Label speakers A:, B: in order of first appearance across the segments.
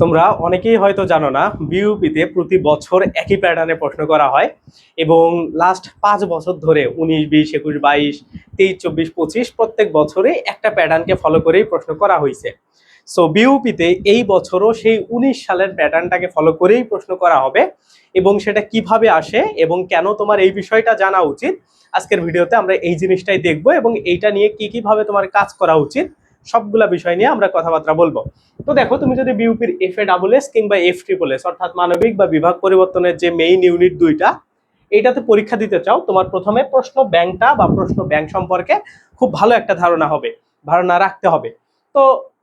A: তোমরা অনেকেই হয়তো জানো না বিউপিতে প্রতি বছর একই প্যাটার্নে প্রশ্ন করা হয় এবং লাস্ট পাঁচ বছর ধরে উনিশ, বিশ, একুশ, বাইশ, তেইশ, চব্বিশ, পঁচিশ প্রত্যেক বছরে একটা প্যাটার্নকে ফলো করেই প্রশ্ন করা হয়েছে। সো বিউপিতে এই বছরও সেই উনিশ সালের প্যাটার্নটাকে ফলো করেই প্রশ্ন করা হবে এবং সেটা কীভাবে আসে এবং কেন তোমার এই বিষয়টা জানা উচিত, আজকের ভিডিওতে আমরা এই জিনিসটাই দেখব এবং এইটা নিয়ে কি কীভাবে তোমার কাজ করা উচিত। সবগুলা বিষয় নিয়ে আমরা কথাবার্তা বলব। তো দেখো, তুমি যদি বিউপির এফ এ ডাবল এস কিংবা এফ ট্রিপল এস অর্থাৎ মানবিক বা বিভাগ পরিবর্তনের যে মেইন ইউনিট দুইটা, এইটাতে পরীক্ষা দিতে চাও, তোমার প্রথমে প্রশ্ন ব্যাংকটা বা প্রশ্ন ব্যাংক সম্পর্কে খুব ভালো একটা ধারণা হবে, ধারণা রাখতে হবে। তো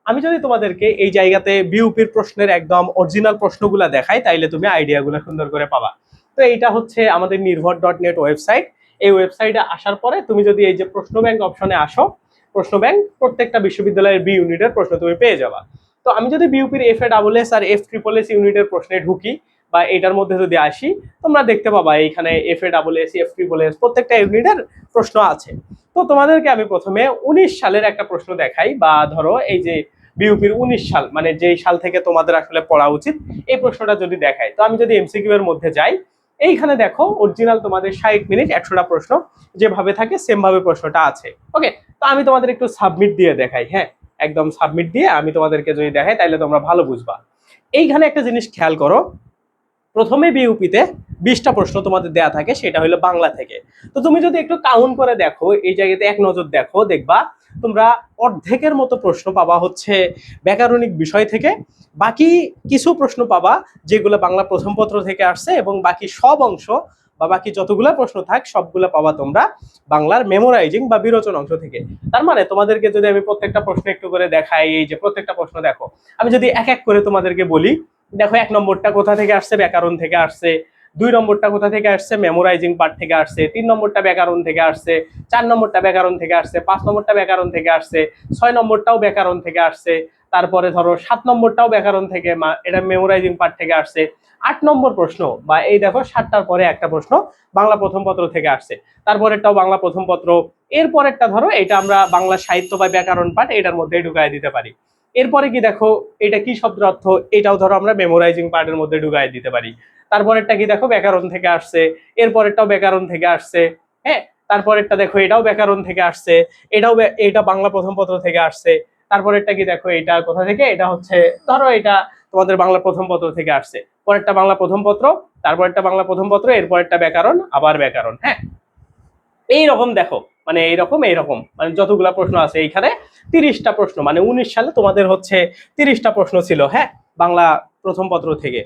A: আমি যদি তোমাদেরকে এই জায়গাতে বিউপির প্রশ্নের একদম অরিজিনাল প্রশ্নগুলো দেখাই, তাইলে তুমি আইডিয়াগুলো সুন্দর করে পাবা। তো এইটা হচ্ছে আমাদের নির্ভর ডট নেট ওয়েবসাইট এই ওয়েবসাইটে আসার পরে তুমি যদি এই যে প্রশ্ন ব্যাংক অপশনে আসো প্রশ্ন ব্যাংক প্রত্যেকটা বিশ্ববিদ্যালয়ের বি ইউনিটের প্রশ্ন তুমি পেয়ে যাবা। তো আমি যদি বিউপির এফ এ ডাবল এস আর এফ ট্রিপল এস ইউনিটের প্রশ্নে ঢুকি বা এটার মধ্যে যদি আসি, তোমরা দেখতে পাবা এইখানে F A double S F triple S প্রত্যেকটা ইউনিটের প্রশ্ন আছে। তো তোমাদেরকে আমি প্রথমে উনিশ সালের একটা প্রশ্ন দেখাই বা ধরো এই যে বিউপির উনিশ সাল মানে যেই সাল থেকে তোমাদের আসলে পড়া উচিত, এই প্রশ্নটা যদি দেখাই। তো আমি যদি এমসিকিউ এর মধ্যে যাই, এইখানে দেখো অরিজিনাল তোমাদের ষাট মিনিট একশোটা প্রশ্ন, যেভাবে থাকে সেমভাবে প্রশ্নটা আছে। ওকে তো আমি তোমাদের একটু সাবমিট দিয়ে দেখাই হ্যাঁ? একদম সাবমিট দিয়ে আমি তোমাদেরকে যদি দেখাই তাহলে তোমরা ভালো বুঝবা। এইখানে একটা জিনিস খেয়াল করো, প্রথমে বিউপিতে বিশটা প্রশ্ন তোমাদের দেয়া থাকে, সেটা হলো বাংলা থেকে। তো তুমি যদি একটু কাউন্ট করে দেখো, এই জায়গাতে এক নজর দেখো, দেখবা তোমরা অর্ধেকের মতো প্রশ্ন পাবা হচ্ছে ব্যাকরণিক বিষয় থেকে, বাকি কিছু প্রশ্ন পাবা যেগুলো বাংলা প্রথম পত্র থেকে আসছে এবং বাকি সব অংশ বা বাকি যতগুলা প্রশ্ন থাক, সবগুলা পাবা তোমরা বাংলার মেমোরাইজিং বা বিরোচন অংশ থেকে। তার মানে তোমাদেরকে যদি আমি প্রত্যেকটা প্রশ্ন একটু করে দেখাই, এই যে প্রত্যেকটা প্রশ্ন দেখো। আমি যদি এক এক করে তোমাদেরকে বলি, দেখো এক নম্বরটা কোথা থেকে আসছে? ব্যাকরণ থেকে আসছে। দুই নম্বরটা কোথা থেকে আসছে? মেমোরাইজিং পার্ট থেকে আসছে। তিন নম্বরটা ব্যাকরণ থেকে আসছে। চার নম্বরটা ব্যাকরণ থেকে আসছে। পাঁচ নম্বরটা ব্যাকরণ থেকে আসছে। ছয় নম্বরটাও ব্যাকরণ থেকে আসছে। তারপরে ধরো সাত নম্বরটাও ব্যাকরণ থেকে এটা মেমোরাইজিং পার্ট থেকে আসছে। আট নম্বর প্রশ্ন, বা এই দেখো সাতটার পরে একটা প্রশ্ন, বাংলা প্রথম পত্র থেকে আসছে। তারপরেরটাও বাংলা প্রথম পত্র। এরপরেরটা ধরো, এটা আমরা বাংলা সাহিত্য বা ব্যাকরণ পাঠ এটার মধ্যে ঢুকাই দিতে পারি। এরপরে কি দেখো, এটা কি শব্দের অর্থ, এটাও ধরো আমরা মেমোরাইজিং পার্টের মধ্যে ঢুকাই দিতে পারি। তারপরেরটা কি দেখো, ব্যাকরণ থেকে আসছে। এরপরেরটাও ব্যাকরণ থেকে আসছে হ্যাঁ? তারপরেরটা দেখো, এটাও ব্যাকরণ থেকে আসছে। এটাও এটা বাংলা প্রথম পত্র থেকে আসছে। তারপরেরটা কি দেখো, এটা কোথা থেকে? এটা হচ্ছে, ধরো এটা তোমাদের বাংলা প্রথম পত্র থেকে আসছে। পরেরটা বাংলা প্রথম পত্র, তারপরেরটা বাংলা প্রথম পত্র, এরপরেরটা ব্যাকরণ, আবার ব্যাকরণ হ্যাঁ? এই রকম দেখো মানে এইরকম এইরকম মানে যতগুলা প্রশ্ন আছে এইখানে তিরিশটা প্রশ্ন মানে উনিশ সালে তোমাদের হচ্ছে তিরিশটা প্রশ্ন ছিল হ্যাঁ? বাংলা প্রথম পত্র থেকে।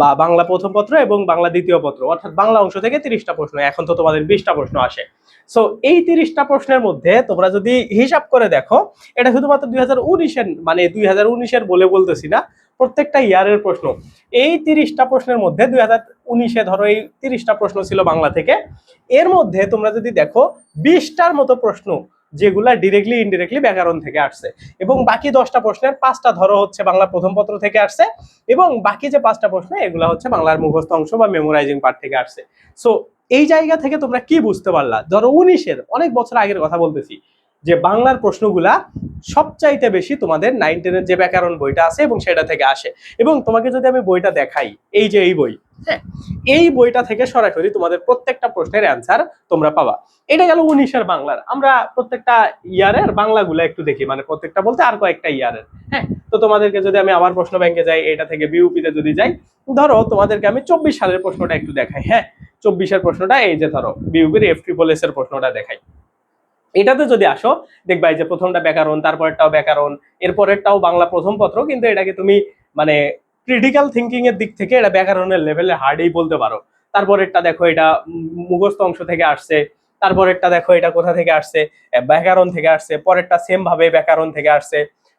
A: বা, বাংলা প্রথম পত্র এবং বাংলা দ্বিতীয় পত্র, অর্থাৎ বাংলা অংশ থেকে তিরিশটা প্রশ্ন, এখন তো তোমাদের বিশটা প্রশ্ন আসে। সো এই তিরিশটা প্রশ্নের মধ্যে তোমরা যদি হিসাব করে দেখো, এটা শুধুমাত্র দুই হাজার উনিশের মানে দুই হাজার উনিশের বলে বলতেছি না, প্রত্যেকটা ইয়ারের প্রশ্ন। এই তিরিশটা প্রশ্নের মধ্যে দুই হাজার উনিশে ধরো এই তিরিশটা প্রশ্ন ছিল বাংলা থেকে। এর মধ্যে তোমরা যদি দেখো, বিশটার মতো প্রশ্ন যেগুলা ডিরেক্টলি ইনডিরেক্টলি ব্যাকরণ থেকে আসছে। এবং বাকি দশটা প্রশ্নের পাঁচটা ধরো হচ্ছে বাংলা প্রথম পত্র থেকে আসছে এবং বাকি যে পাঁচটা প্রশ্ন এগুলো হচ্ছে বাংলার মুখস্থ অংশ বা মেমোরাইজিং পার্ট থেকে আসছে। সো এই জায়গা থেকে তোমরা কি বুঝতে পারলা? ধরো উনিশের অনেক বছর আগের কথা বলতেছি। যে বাংলার প্রশ্নগুলা সবচাইতে বেশি তোমাদের নাইন টেনের যে ব্যাকরণ বইটা আছে এবং সেটা থেকে আসে। এবং তোমাকে যদি আমি বইটা দেখাই, এই যে এই বই হ্যাঁ এই বইটা থেকে সরাসরি তোমাদের প্রত্যেকটা প্রশ্নের অ্যান্সার তোমরা পাবা। এটা গেল উনিশের বাংলার। আমরা প্রত্যেকটা ইয়ারের বাংলাগুলো একটু দেখি মানে প্রত্যেকটা বলতে আর কয়েকটা ইয়ারের হ্যাঁ। তো তোমাদেরকে যদি আমি আবার প্রশ্ন ব্যাংকে যাই, এটা থেকে বিউপিতে যদি যাই, ধরো তোমাদেরকে আমি চব্বিশ সালের প্রশ্নটা একটু দেখাই হ্যাঁ। চব্বিশের প্রশ্নটা, এই যে ধরো বিউপির এফ ট্রিপল এস এর প্রশ্নটা দেখাই। এটাতে যদি আসো, দেখবা যে প্রথমটা ব্যাকরণ, তারপরেরটাও ব্যাকরণ, এরপরেরটাও বাংলা প্রথম পত্র, কিন্তু এটাকে তুমি মানে ক্রিটিক্যাল থিঙ্কিং এর দিক থেকে এটা ব্যাকরণের লেভেলে হার্ডই বলতে পারো। তারপরেরটা দেখো এটা মুখস্থ অংশ থেকে আসছে, তারপরেরটা দেখো এটা কোথা থেকে আসছে ব্যাকরণ থেকে আসছে, পরেরটা সেম ভাবে ব্যাকরণ থেকে আসছে,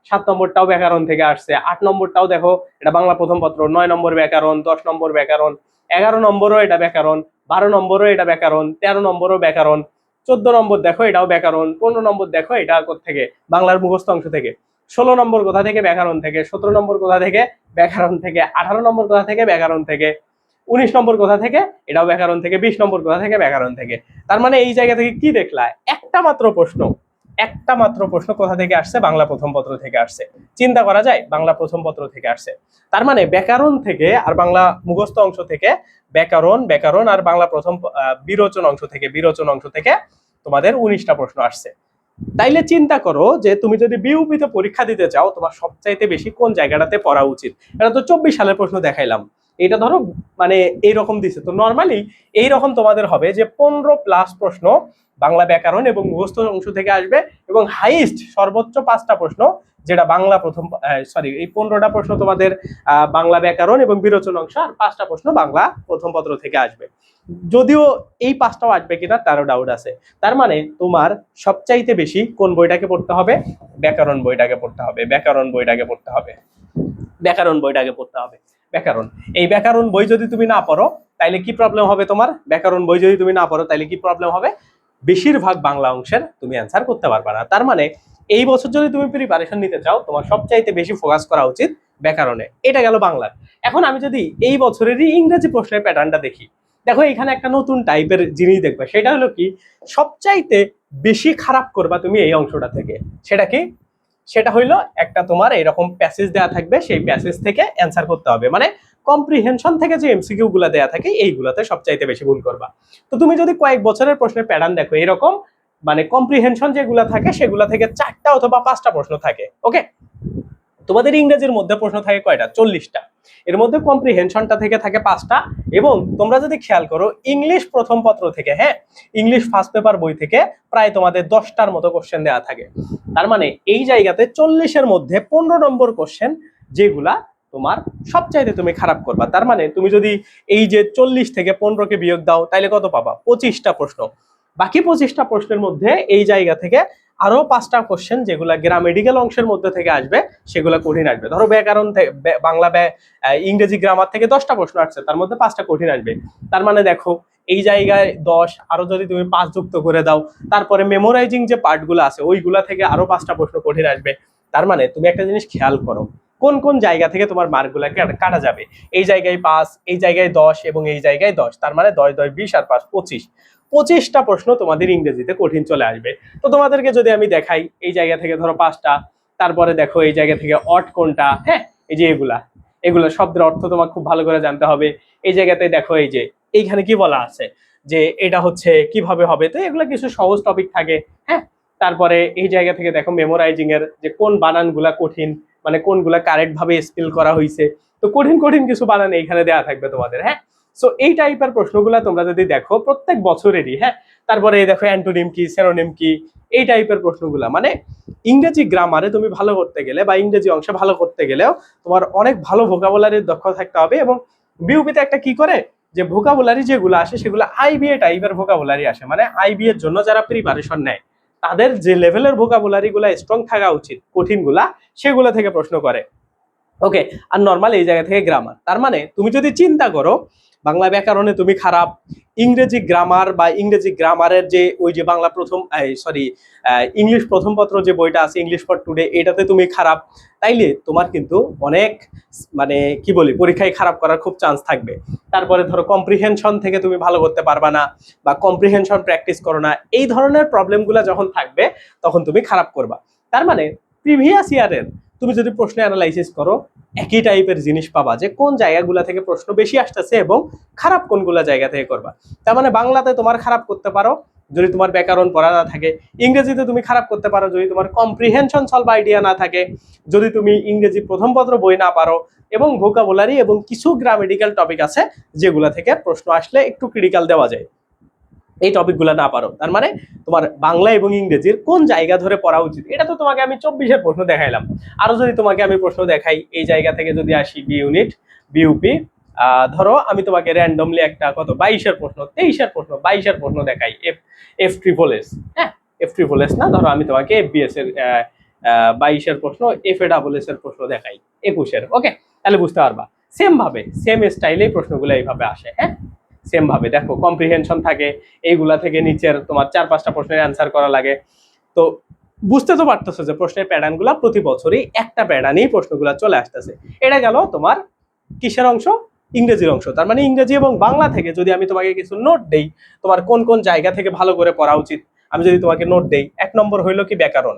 A: সাত নম্বরটাও ব্যাকরণ থেকে আসছে, আট নম্বরটাও দেখো এটা বাংলা প্রথম পত্র, নয় নম্বর ব্যাকরণ, দশ নম্বর ব্যাকরণ, এগারো নম্বরও এটা ব্যাকরণ, বারো নম্বরও এটা ব্যাকরণ, তেরো নম্বরও ব্যাকরণ চোদ্দ নম্বর দেখো, এটাও ব্যাকরণ। পনেরো নম্বর দেখো, এটা থেকে বাংলার মুখস্থ অংশ থেকে। ষোলো নম্বর কোথা থেকে? ব্যাকরণ থেকে। সতেরো নম্বর কোথা থেকে? ব্যাকরণ থেকে। আঠারো নম্বর কোথা থেকে? ব্যাকরণ থেকে। উনিশ নম্বর কোথা থেকে? এটাও ব্যাকরণ থেকে। বিশ নম্বর কোথা থেকে? ব্যাকরণ থেকে। তার মানে এই জায়গা থেকে কি দেখলা? একটা মাত্র প্রশ্ন। একটা মাত্র প্রশ্ন কোথা থেকে আসছে? বাংলা প্রথম পত্র থেকে আসছে। চিন্তা করা যায়, বাংলা প্রথম পত্র থেকে আসছে। তার মানে ব্যাকরণ থেকে আর বাংলা মুখস্থ অংশ থেকে ব্যাকরণ ব্যাকরণ আর বাংলা প্রথম বিরোচন অংশ থেকে, বিরোচন অংশ থেকে তোমাদের উনিশটা প্রশ্ন আসছে। তাইলে চিন্তা করো যে তুমি যদি বিউপিতে পরীক্ষা দিতে চাও, তোমার সবচাইতে বেশি কোন জায়গাটাতে পড়া উচিত? এটা তো চব্বিশ সালের প্রশ্ন দেখাইলাম। এটা ধরো মানে এইরকম দিছে। তো নর্মালি এইরকম তোমাদের হবে যে পনেরো প্লাস প্রশ্ন বাংলা ব্যাকরণ এবং মুখস্থ অংশ থেকে আসবে এবং হাইস্ট সর্বোচ্চ পাঁচটা প্রশ্ন, যেটা বাংলা প্রথম সরি এই পনেরোটা প্রশ্ন তোমাদের বাংলা ব্যাকরণ এবং বিরোচন অংশ আর পাঁচটা প্রশ্ন বাংলা প্রথম পত্র থেকে আসবে। যদিও এই পাঁচটাও আসবে কিনা তারও ডাউট আছে। তার মানে তোমার সবচাইতে বেশি কোন বইটাকে পড়তে হবে? ব্যাকরণ বইটাকে পড়তে হবে, ব্যাকরণ বইটাকে পড়তে হবে। ব্যাকরণ বইটাকে পড়তে হবে। ব্যাকরণ। এই ব্যাকরণ বই যদি তুমি না পড়ো, তাইলে কি প্রবলেম হবে তোমার? ব্যাকরণ বই যদি তুমি না পড়ো, তাইলে কি প্রবলেম হবে? বেশিরভাগ বাংলা অংশের তুমি অ্যান্সার করতে পারবে না। তার মানে এই বছর যদি তুমি প্রিপারেশন নিতে চাও, তোমার সবচাইতে বেশি ফোকাস করা উচিত ব্যাকরণে। এটা গেল বাংলার। এখন আমি যদি এই বছরেরই ইংরেজি প্রশ্নের প্যাটার্নটা দেখি, দেখো এখানে একটা নতুন টাইপের জিনিস দেখবে। সেটা হলো কি, সবচাইতে বেশি খারাপ করবা তুমি এই অংশটা থেকে। সেটা কি? সেটা হইল একটা তোমার এরকম প্যাসেজ দেওয়া থাকবে, সেই প্যাসেজ থেকে অ্যান্সার করতে হবে। মানে কম্প্রিহেনশন থেকে যে এমসিকিউ গুলা দেওয়া থাকে, এইগুলাতে সবচাইতে বেশি ভুল করবা। তো তুমি যদি কয়েক বছরের প্রশ্নের প্যাটার্ন দেখো, এরকম মানে কম্প্রিহেনশন যেগুলা থাকে, সেগুলা থেকে চারটা অথবা পাঁচটা প্রশ্ন থাকে ওকে তোমাদের ইংরেজির মধ্যে প্রশ্ন থাকে কয়টা? চল্লিশটা। এর মধ্যে কম্প্রিহেনশনটা থেকে থাকে পাঁচটা এবং তোমরা যদি খেয়াল করো, ইংলিশ প্রথম পত্র থেকে হ্যাঁ ইংলিশ ফার্স্ট পেপার বই থেকে প্রায় তোমাদের দশটার মতো কোশ্চেন দেওয়া থাকে। তার মানে এই জায়গাতে চল্লিশের মধ্যে পনেরো নম্বর কোশ্চেন যেগুলা তোমার সবচাইতে তুমি খারাপ করবা। তার মানে তুমি যদি এই যে চল্লিশ থেকে পনেরোকে বিয়োগ দাও, তাইলে কত পাবা? পঁচিশটা প্রশ্ন। বাকি পঁচিশটা প্রশ্নের মধ্যে এই জায়গা থেকে আরও পাঁচটা কোশ্চেন যেগুলা গ্রামেডিক্যাল অংশের মধ্যে থেকে আসবে সেগুলো কঠিন আসবে। ধরো ব্যাকরণ বাংলা ব্যা- আহ, ইংরেজি গ্রামার থেকে দশটা প্রশ্ন আসছে তার মধ্যে পাঁচটা কঠিন আসবে। তার মানে দেখো এই জায়গায় দশ আরও যদি তুমি পাঁচ যুক্ত করে দাও তারপরে মেমোরাইজিং যে পার্টগুলো আছে ওইগুলা থেকে আরও পাঁচটা প্রশ্ন কঠিন আসবে। তার মানে তুমি একটা জিনিস খেয়াল করো কোন কোন জায়গা থেকে তোমার মার্কগুলা কাটা যাবে? এই জায়গায় পাঁচ এই জায়গায় দশ এবং এই জায়গায় দশ তার মানে দশ দশ বিশ আর পাঁচ পঁচিশ। পঁচিশটা প্রশ্ন তোমাদের ইংরেজিতে কঠিন চলে আসবে। তো তোমাদেরকে যদি আমি দেখাই, এই জায়গা থেকে ধরো পাঁচটা, তারপরে দেখো এই জায়গা থেকে অট কোনটা হ্যাঁ? এই যে এগুলা। এগুলো শব্দের অর্থ তোমার খুব ভালো করে জানতে হবে। এই জায়গাতে দেখো এই যে, এইখানে কি বলা আছে? যে এটা হচ্ছে কীভাবে হবে? তো এগুলো কিছু সহজ টপিক থাকে হ্যাঁ? তারপরে এই জায়গা থেকে দেখো মেমোরাইজিং এর যে কোন বানানগুলা কঠিন মানে কোনগুলা কারেক্ট ভাবে স্পেল করা হয়েছে তো কঠিন কঠিন কিছু বানান এইখানে দেওয়া থাকবে তোমাদের হ্যাঁ? সো এই টাইপের প্রশ্নগুলা তোমরা যদি দেখো, প্রত্যেক বছরেরই হ্যাঁ? তারপরে দেখো অ্যান্টোনিম কি সেরোনিম কি, এই টাইপের প্রশ্নগুলা। মানে ইংরেজি গ্রামারে তুমি ভালো করতে গেলে বা ইংরেজি অংশে ভালো করতে গেলেও তোমার অনেক ভালো ভোকাবুলারির দক্ষ থাকতে হবে এবং বিউপিতে একটা কি করে? যে ভোকাবুলারি যেগুলো আসে, সেগুলো আইবিএ টাইপের ভোকাবুলারি আসে। মানে আইবিএর জন্য যারা প্রিপারেশন নেয়, তাদের যে লেভেলের ভোকাবুলারি গুলা স্ট্রং থাকা উচিত কঠিনগুলা সেগুলো থেকে প্রশ্ন করে। ওকে আর নর্মাল এই জায়গা থেকে গ্রামার তার মানে তুমি যদি চিন্তা করো বাংলা ব্যাকরণে তুমি খারাপ, ইংরেজি গ্রামার বা ইংরেজি গ্রামারের যে ওই যে বাংলা প্রথম সরি ইংলিশ প্রথম পত্র যে বইটা আছে ইংলিশ ফর টুডে এটাতে তুমি খারাপ, তাইলে তোমার কিন্তু অনেক মানে কি বলি, পরীক্ষায় খারাপ করার খুব চান্স থাকবে। তারপরে ধরো কম্প্রিহেনশন থেকে তুমি ভালো করতে পারবা না বা কম্প্রিহেনশন প্র্যাকটিস করো না, এই ধরনের প্রবলেমগুলো যখন থাকবে, তখন তুমি খারাপ করবা। তার মানে প্রিভিয়াস ইয়ারের তুমি যদি প্রশ্ন অ্যানালাইসিস করো, একই টাইপের জিনিস পাবা যে কোন জায়গাগুলা থেকে প্রশ্ন বেশি আসতেছে এবং খারাপ কোনগুলা জায়গা থেকে করবা। তার মানে বাংলাতে তোমার খারাপ করতে পারো, যদি তোমার ব্যাকরণ পড়া না থাকে। ইংরেজিতে তুমি খারাপ করতে পারো, যদি তোমার কম্প্রিহেনশন সলভ আইডিয়া না থাকে। যদি তুমি ইংরেজি প্রথম পত্র বই না পারো এবং ভোকাবুলারি এবং কিছু গ্রামেটিক্যাল টপিক আছে যেগুলো থেকে প্রশ্ন আসলে একটু ক্রিটিক্যাল দেওয়া যায়। এই টপিকগুলো না পারো। তার মানে তোমার বাংলা এবং ইংরেজির কোন জায়গা ধরে পড়া উচিত? এটা তো তোমাকে আমি চব্বিশের প্রশ্ন দেখাইলাম। আরও যদি তোমাকে আমি প্রশ্ন দেখাই, এই জায়গা থেকে যদি আসি বি ইউনিট বিউপি ধরো আমি তোমাকে র্যান্ডমলি একটা কত, বাইশের প্রশ্ন, তেইশের প্রশ্ন, বাইশের প্রশ্ন দেখাই এফ এফ ট্রিপল এস হ্যাঁ? এফ ট্রিপল এস না? ধরো আমি তোমাকে এফ বিএস এর বাইশের প্রশ্ন এফ এ ডাবল এস এর প্রশ্ন দেখাই, একুশের ওকে তাহলে বুঝতে পারবা। সেম ভাবে সেম স্টাইলে প্রশ্নগুলো এইভাবে আসে হ্যাঁ? সেম ভাবে। দেখো কম্প্রিহেনশন থাকে, এইগুলা থেকে নিচের তোমার চার পাঁচটা প্রশ্নের অ্যান্সার করা লাগে। তো বুঝতে তো পারতেছো যে প্রশ্নের প্যাটার্নগুলা প্রতি বছরই একটা প্যাটার্নেই প্রশ্নগুলা চলে আসতেছে। এটা গেল তোমার কিসের অংশ? ইংরেজির অংশ। তার মানে ইংরেজি এবং বাংলা থেকে যদি আমি তোমাকে কিছু নোট দেই, তোমার কোন কোন জায়গা থেকে ভালো করে পড়া উচিত? আমি যদি তোমাকে নোট দেই, এক নম্বর হইল কি ব্যাকরণ?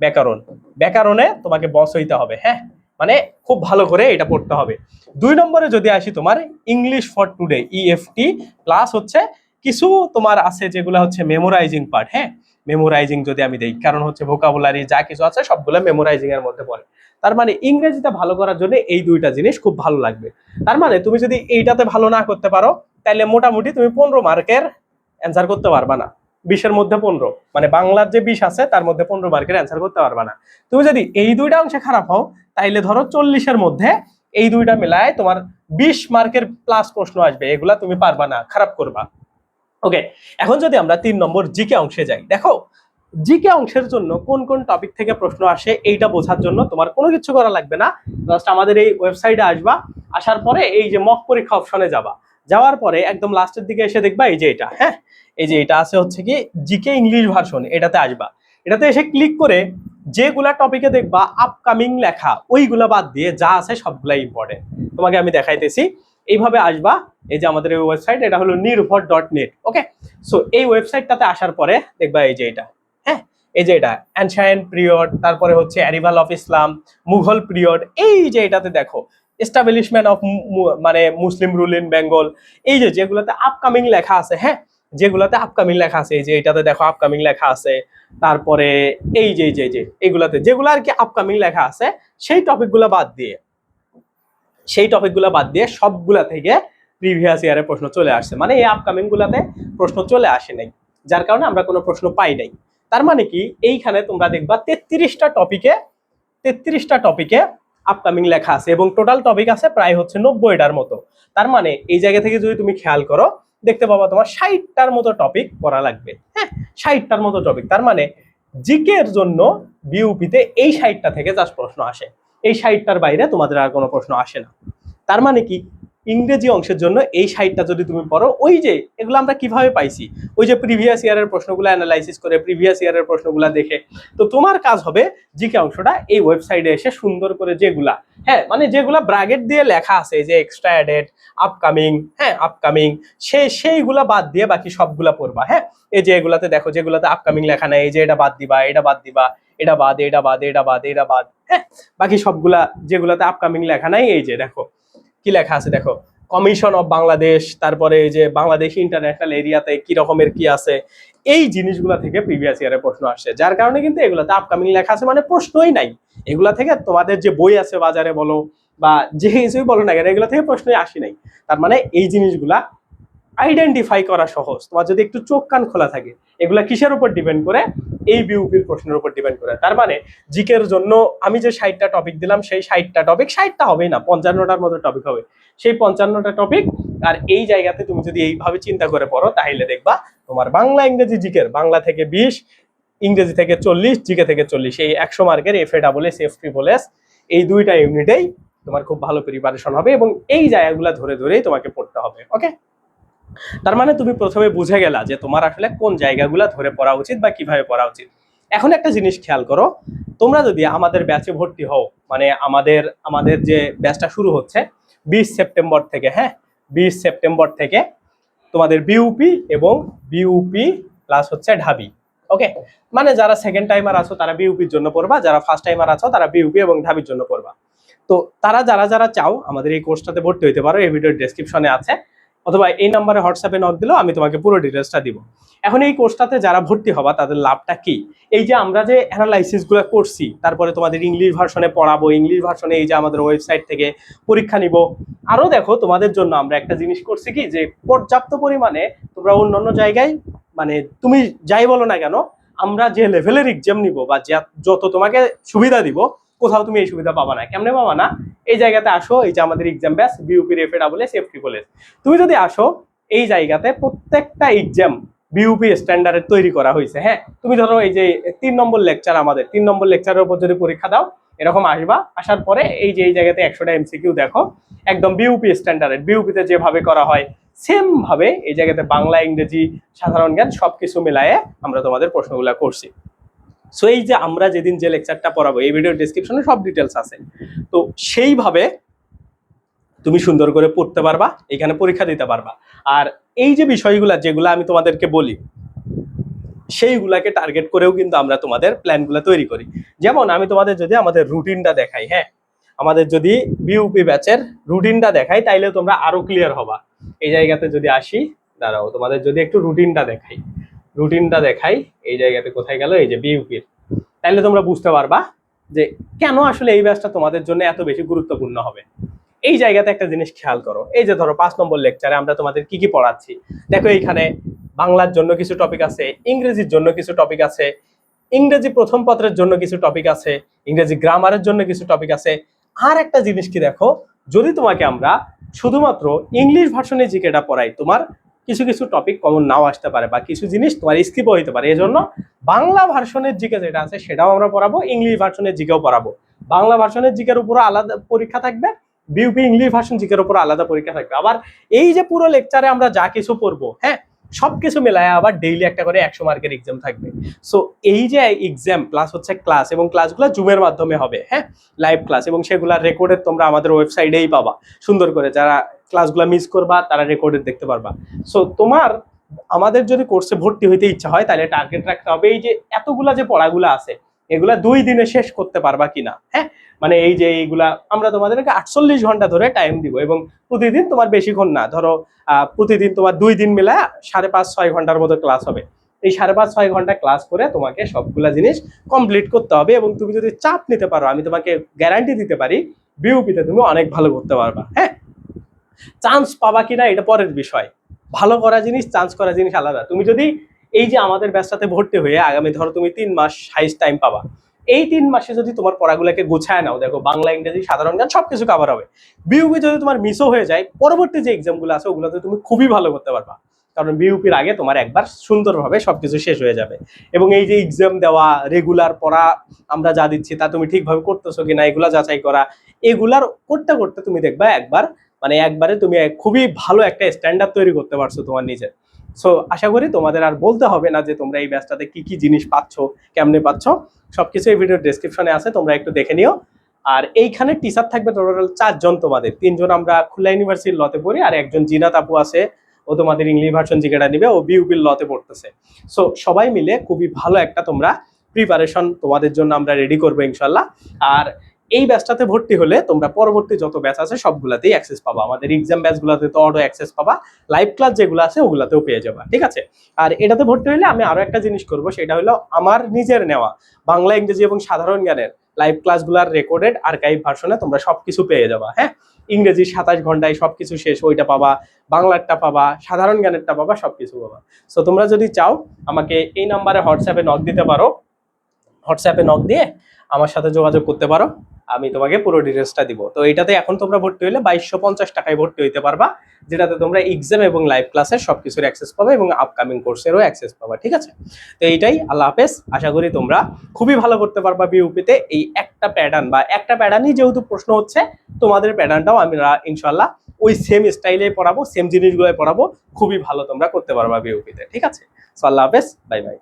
A: ব্যাকরণ। ব্যাকরণে তোমাকে বস হইতে হবে হ্যাঁ? মানে খুব ভালো করে এটা পড়তে হবে। দুই নম্বরে যদি আসি তোমার English for today EFT plus হচ্ছে কিছু তোমার আছে যেগুলো হচ্ছে মেমোরাইজিং পার্ট হ্যাঁ? মেমোরাইজিং যদি আমি দেই, কারণ হচ্ছে ভোকাবুলারি যা কিছু আছে সবগুলো মেমোরাইজিং এর মধ্যে পড়ে। তার মানে ইংরেজিতে ভালো করার জন্য এই দুইটা জিনিস খুব ভালো লাগবে। তার মানে তুমি যদি এইটাতে ভালো না করতে পারো তাহলে মোটামুটি তুমি পনেরো মার্কের অ্যান্সার করতে পারবা না। বিশের মধ্যে পনেরো মানে বাংলার যে বিশ আছে, তার মধ্যে পনেরো মার্কের অ্যান্সার করতে পারবা না। তুমি যদি এই দুইটা অংশে খারাপ হও তাইলে ধরো চল্লিশের মধ্যে এই দুইটা মেলায় তোমার বিশ মার্কের প্লাস প্রশ্ন আসবে, এগুলা তুমি পারবা না, খারাপ করবা। ওকে এখন যদি আমরা তিন নম্বর জিকে অংশে যাই, দেখো জিকে অংশের জন্য কোন কোন টপিক থেকে প্রশ্ন আসে এইটা বোঝার জন্য তোমার কোনো কিছু করা লাগবে না জাস্ট আমাদের এই ওয়েবসাইটে আসবা, আসার পরে এই যে মক পরীক্ষা অপশনে যাবা। যাওয়ার পরে একদম লাস্টের দিকে এসে দেখবা এই যে এটা হ্যাঁ? এই যে এটা আছে হচ্ছে কি জিকে ইংলিশ ভার্সন এটাতে আসবা। এটাতে এসে ক্লিক করে যেগুলা টপিকে দেখবা আপকামিং লেখা, ওইগুলা বাদ দিয়ে যা আছে সবগুলাই ইম্পর্টেন্ট তোমাকে আমি দেখাইতেছি। এইভাবে আসবা, এই যে আমাদের ওয়েবসাইট এটা হলো নির্ভর ডট নেট ওকে সো এই ওয়েবসাইটটাতে আসার পরে দেখবা এই যে এটা হ্যাঁ? এই যে এটা অ্যানশায়ন পিরিয়ড তারপরে হচ্ছে arrival of Islam Mughal period এই যে এটাতে দেখো এস্টাবলিশমেন্ট অফ মানে মুসলিম রুল ইন বেঙ্গল এই যে যেগুলোতে আপকামিং লেখা আছে হ্যাঁ? যেগুলোতে আপকামিং লেখা আছে, এই যে এটাতে দেখো আপকামিং লেখা আছে। তারপরে এই যে যে যে, এগুলাতে যেগুলো আর কি আপকামিং লেখা আছে, সেই টপিকগুলো বাদ দিয়ে, সেই টপিকগুলো বাদ দিয়ে সবগুলা থেকে প্রিভিয়াস ইয়ারের প্রশ্ন চলে আসছে। মানে এই আপকামিং গুলাতে প্রশ্ন চলে আসে নাই। যার কারণে আমরা কোনো প্রশ্ন পাই নাই। তার মানে কি, এইখানে তোমরা দেখবা তেত্রিশটা টপিকে তেত্রিশটা টপিকে আপকামিং লেখা আছে এবং টোটাল টপিক আছে প্রায় হচ্ছে নব্বইটার মতো। তার মানে এই জায়গা থেকে যদি তুমি খেয়াল করো, দেখতে পাবা তোমার ষাটটার মতো টপিক পড়া লাগবে। ষাটটার মতো টপিক তার মানে জিকের জন্য বিউপিতে এই ষাটটা থেকে জাস্ট প্রশ্ন আসে। এই ষাটটার বাইরে তোমাদের আর কোনো প্রশ্ন আসে না। তার মানে কি? ইংরেজি অংশের জন্য এই সাইটটা যদি তুমি পড়ো, ওই যে এগুলো আমরা কীভাবে পাইছি? ওই যে প্রিভিয়াস ইয়ারের প্রশ্নগুলো অ্যানালাইসিস করে প্রিভিয়াস ইয়ারের প্রশ্নগুলো দেখে। তো তোমার কাজ হবে জিকে অংশটা এই ওয়েবসাইটে এসে সুন্দর করে যেগুলা হ্যাঁ মানে যেগুলা ব্রাগেট দিয়ে লেখা আছে যে এক্সট্রা অ্যাডেড আপকামিং হ্যাঁ আপকামিং সে, সেইগুলা বাদ দিয়ে বাকি সবগুলা পড়বা হ্যাঁ? এই যে এগুলাতে দেখো, যেগুলাতে আপকামিং লেখা নাই, এই যে এটা বাদ দিবা, এটা বাদ দিবা, এটা বাদ এটা বাদ এটা বাদ এটা বাদ হ্যাঁ? বাকি সবগুলা যেগুলাতে আপকামিং লেখা নাই, এই যে দেখো। কি লেখা আছে দেখো? কমিশন অফ বাংলাদেশ তারপরে যে বাংলাদেশ ইন্টারন্যাশনাল এরিয়াতে কি রকমের কি আছে? এই জিনিসগুলা থেকে প্রিভিয়াস ইয়ারে প্রশ্ন আসে। যার কারণে কিন্তু এগুলাতে আপকামিং লেখা আছে মানে প্রশ্নই নাই। এগুলা থেকে তোমাদের যে বই আছে বাজারে বলো বা যে কিছুই বলো না কেন, এগুলো থেকে প্রশ্নই আসি নাই। তার মানে এই জিনিসগুলা আইডেন্টিফাই করা সহজ। তোমার যদি একটু চোখ কান খোলা থাকে, এগুলা কিসের উপর ডিপেন্ড করে? এই বিউপির প্রশ্নের উপর ডিপেন্ড করে। তার মানে জিকের জন্য আমি যে ষাটটা টপিক দিলাম, সেই ষাটটা টপিক ষাটটা হবেই না, পঞ্চান্নটার মতো টপিক হবে। সেই পঞ্চান্নটা টপিক আর এই জায়গাতে তুমি যদি এইভাবে চিন্তা করে পড়ো, তাহলে দেখবা তোমার বাংলা, ইংরেজি, জিকের, বাংলা থেকে বিশ, ইংরেজি থেকে চল্লিশ, জিকে থেকে চল্লিশ, এই একশো মার্কের F A double S F triple S এই দুইটা ইউনিটেই তোমার খুব ভালো প্রিপারেশন হবে এবং এই জায়গাগুলো ধরে ধরেই তোমাকে পড়তে হবে ওকে তার মানে তুমি প্রথমে বুঝে গেলা যে তোমার আসলে কোন জায়গাগুলো ধরে পড়া উচিত বা কীভাবে পড়া উচিত। এখন একটা জিনিস খেয়াল করো, তোমরা যদি আমাদের ব্যাচে ভর্তি হও মানে আমাদের আমাদের যে ব্যাচটা শুরু হচ্ছে, বিশ সেপ্টেম্বর থেকে হ্যাঁ? বিশ সেপ্টেম্বর থেকে তোমাদের বিউপি এবং বিউপি প্লাস হচ্ছে ঢাবি ওকে মানে যারা সেকেন্ড টাইমার আছো, তারা বিউপির জন্য পড়বা, যারা ফার্স্ট টাইমার আছো, তারা বিউপি এবং ঢাবির জন্য পড়বা। তো তারা যারা যারা চাও, আমাদের এই কোর্সটাতে ভর্তি হইতে পারো, এই ভিডিওর ডেসক্রিপশনে আছে। অথবা এই নাম্বারে হোয়াটসঅ্যাপে নক দিলেও আমি তোমাকে পুরো ডিটেলসটা দিব। এখন এই কোর্সটাতে যারা ভর্তি হবা, তাদের লাভটা কি? এই যে আমরা যে অ্যানালাইসিসগুলো করছি, তারপরে তোমাদের ইংলিশ ভার্সনে পড়াবো ইংলিশ ভার্সনে এই যে আমাদের ওয়েবসাইট থেকে পরীক্ষা নিব। আরও দেখো, তোমাদের জন্য আমরা একটা জিনিস করছি কি, যে পর্যাপ্ত পরিমাণে তোমরা অন্য অন্য জায়গায় মানে তুমি যাই বলো না কেন, আমরা যে লেভেলের এক্সাম নিব বা যত তোমাকে সুবিধা দিব কোথাও তুমি এই সুবিধা পাবা না। কেমনে পাবা না? এই জায়গাতে আসো, এই যে আমাদের এক্সাম ব্যাস বিউপি রেফে এস এফ ট্রিপল তুমি যদি আসো, এই জায়গাতে প্রত্যেকটা এক্সাম বিউপি স্ট্যান্ডার্ডের তৈরি করা হয়েছে হ্যাঁ? তুমি ধরো এই যে তিন নম্বর লেকচার আমাদের, তিন নম্বর লেকচারের উপর যদি পরীক্ষা দাও, এরকম আসবা, আসার পরে এই যে, এই জায়গাতে একশোটা এমসিকিউ দেখো, একদম বিউপি স্ট্যান্ডার্ডের বিউপিতে যেভাবে করা হয় সেম ভাবে এই জায়গাতে বাংলা, ইংরেজি, সাধারণ জ্ঞান সবকিছু মিলায়ে আমরা তোমাদের প্রশ্নগুলো করছি। সো এই যে আমরা যেদিন যে লেকচারটা পড়াবো, এই ভিডিওর ডেসক্রিপশনে সব ডিটেলস আছে। তো সেইভাবে তুমি সুন্দর করে পড়তে পারবা, এখানে পরীক্ষা দিতে পারবা। আর এই যে বিষয়গুলো যেগুলো আমি তোমাদেরকে বলি, সেইগুলাকে টার্গেট করেও কিন্তু আমরা তোমাদের প্ল্যানগুলো তৈরি করি। যেমন আমি তোমাদের যদি আমাদের রুটিনটা দেখাই হ্যাঁ? আমাদের যদি বিউপি ব্যাচের রুটিনটা দেখাই, তাইলে তোমরা আরও ক্লিয়ার হবা। এই জায়গাতে যদি আসি, দাঁড়াও, তোমাদের যদি একটু রুটিনটা দেখাই। রুটিনটা দেখাই, এই জায়গাতে কোথায় গেল, এই যে বিউপির তাইলে তোমরা বুঝতে পারবা যে কেন আসলে এই ব্যাচটা তোমাদের জন্য এত বেশি গুরুত্বপূর্ণ হবে। এই জায়গাতে একটা জিনিস খেয়াল করো, এই যে ধরো পাঁচ নম্বর লেকচারে আমরা তোমাদের কি কি পড়াচ্ছি। দেখো এইখানে বাংলার জন্য কিছু টপিক আছে, ইংরেজির জন্য কিছু টপিক আছে, ইংরেজি প্রথম পত্রের জন্য কিছু টপিক আছে, ইংরেজি গ্রামারের জন্য কিছু টপিক আছে। আর একটা জিনিস কি দেখো, যদি তোমাকে আমরা শুধুমাত্র ইংলিশ ভার্সনে জিকেটা পড়াই, তোমার কিছু কিছু টপিক কমন নাও আসতে পারে বা কিছু জিনিস তোমার স্কিপও হইতে পারে। এজন্য বাংলা ভার্সনের জিকে যেটা আছে, সেটাও আমরা পড়াবো, ইংলিশ ভার্সনের জিকেও পড়াবো। বাংলা ভার্সনের জিকের উপর আলাদা পরীক্ষা থাকবে বিউপি ইংলিশ ভার্সন জিকের উপর আলাদা পরীক্ষা থাকবে। আবার এই যে পুরো লেকচারে আমরা যা কিছু পড়ব হ্যাঁ সবকিছু মেলায় আবার ডেইলি একটা করে একশো মার্কের এক্সাম থাকবে। সো এই যে এক্সাম প্লাস হচ্ছে ক্লাস এবং ক্লাসগুলো জুমের মাধ্যমে হবে হ্যাঁ? লাইভ ক্লাস এবং সেগুলা রেকর্ডেড তোমরা আমাদের ওয়েবসাইটেই পাবা। সুন্দর করে যারা ক্লাসগুলো মিস করবা, তারা রেকর্ডেড দেখতে পারবা। সো তোমার, আমাদের যদি কোর্সে ভর্তি হইতে ইচ্ছা হয়, তাহলে টার্গেট রাখতে হবে এই যে এতগুলা যে পড়াগুলো আছে, এগুলা দুই দিনে শেষ করতে পারবা কিনা হ্যাঁ? মানে এই যে এইগুলা, আমরা তোমাদেরকে আটচল্লিশ ঘণ্টা ধরে টাইম দিব এবং প্রতিদিন তোমার বেশিক্ষণ না। ধরো প্রতিদিন তোমার দুই দিন মিলে সাড়ে পাঁচ, ছয় ঘণ্টার মতো ক্লাস হবে। এই সাড়ে পাঁচ, ছয় ঘণ্টা ক্লাস করে তোমাকে সবগুলা জিনিস কমপ্লিট করতে হবে এবং তুমি যদি চাপ নিতে পারো, আমি তোমাকে গ্যারান্টি দিতে পারি বিউপিতে তুমি অনেক ভালো করতে পারবা হ্যাঁ? চান্স পাবা কিনা এটা পরের বিষয়। ভালো করা জিনিস চান্স করা জিনিস আলাদা। তুমি যদি এই যে আমাদের ব্যবসাতে ভর্তি হয়ে আগামী, ধরো তুমি তিন মাস হাইস্ট টাইম পাবা এই তিন মাসে যদি তোমার পড়াগুলোকে গোছায় নাও, দেখো বাংলা, ইংরেজি, সাধারণ জ্ঞান সবকিছু কভার হবে। বিউপি যদি তোমার মিসও হয়ে যায়, পরবর্তী যে এক্সামগুলো আছে, ওগুলোতে তুমি খুবই ভালো করতে পারবা। কারণ বিউপির আগে তোমার একবার সুন্দরভাবে সবকিছু শেষ হয়ে যাবে। এবং এই যে এক্সাম দেওয়া রেগুলার পড়া, আমরা যা দিচ্ছি তা তুমি ঠিকভাবে করতেছো কিনা, এগুলা যাচাই করা, এগুলার করতে করতে তুমি দেখবা একবার মানে একবারে তুমি খুবই ভালো একটা স্ট্যান্ডার্ড তৈরি করতে পারছ তোমার নিজের। সো আশা করি তোমাদের আর বলতে হবে না যে তোমরা এই ব্যাচটাতে কি কি জিনিস পাচ্ছ, কেমনে পাচ্ছ। সবকিছু এই ভিডিওর ডেসক্রিপশনে আছে, তোমরা একটু দেখে নিও। আর এইখানে টিচার থাকবে টোটাল চারজন তোমাদের। তিনজন আমরা খুলনা ইউনিভার্সিটির লতে পড়ি, আর একজন জিনাত আপু আছে, ও তোমাদের ইংলিশ ভার্সন জিকেটা নিবে, ও বিউপির লতে পড়তেছে। সো সবাই মিলে খুবই ভালো একটা তোমরা প্রিপারেশন তোমাদের জন্য আমরা রেডি করব ইনশাল্লাহ আর এই ব্যাচটাতে ভর্তি হলে তোমরা পরবর্তী যত ব্যাচ আছে সবগুলাতেই অ্যাক্সেস পাবা। আমাদের এক্সাম ব্যাচগুলোতে তো অটো অ্যাক্সেস পাবা। লাইভ ক্লাস যেগুলো আছে ওগুলাতেও পেয়ে যাবা, ঠিক আছে? আর এটাতে ভর্তি হলে আমি আরও একটা জিনিস করব, সেটা হলো আমার নিজের নেওয়া। বাংলা, ইংরেজি এবং সাধারণ জ্ঞানের লাইভ ক্লাসগুলার রেকর্ডেড আর্কাইভ ভার্সনে তোমরা সবকিছু পেয়ে যাবা হ্যাঁ? ইংরেজি সাতাশ ঘন্টায় সবকিছু শেষ, ওইটা পাবা, বাংলারটা পাবা, সাধারণ জ্ঞানেরটা পাবা, সবকিছু পাবা। সো তোমরা যদি চাও, আমাকে এই নাম্বারে হোয়াটসঅ্যাপে নক দিতে পারো। হোয়াটসঅ্যাপে নক দিয়ে আমার সাথে যোগাযোগ করতে পারো। আমি তোমাকে পুরো ডিটেলসটা দিব। তো এটাতে এখন তোমরা ভর্তি হলে বাইশশো পঞ্চাশ টাকায় ভর্তি হইতে পারবা, যেটাতে তোমরা এক্সাম এবং লাইভ ক্লাসের সবকিছুর অ্যাক্সেস পাবে এবং আপকামিং কোর্সেরও অ্যাক্সেস পাবা, ঠিক আছে? তো এইটাই, আল্লাহ হাফেজ। আশা করি তোমরা খুবই ভালো করতে পারবা বিউপিতে এই একটা প্যাটার্ন বা একটা প্যাটার্নই যেহেতু প্রশ্ন হচ্ছে, তোমাদের প্যাটার্নটাও আমরা ইনশাল্লাহ ওই সেম স্টাইলে পড়াবো সেম জিনিসগুলো পড়াবো। খুবই ভালো তোমরা করতে পারবা বিউপিতে ঠিক আছে? সো আল্লাহ হাফেজ। Bye bye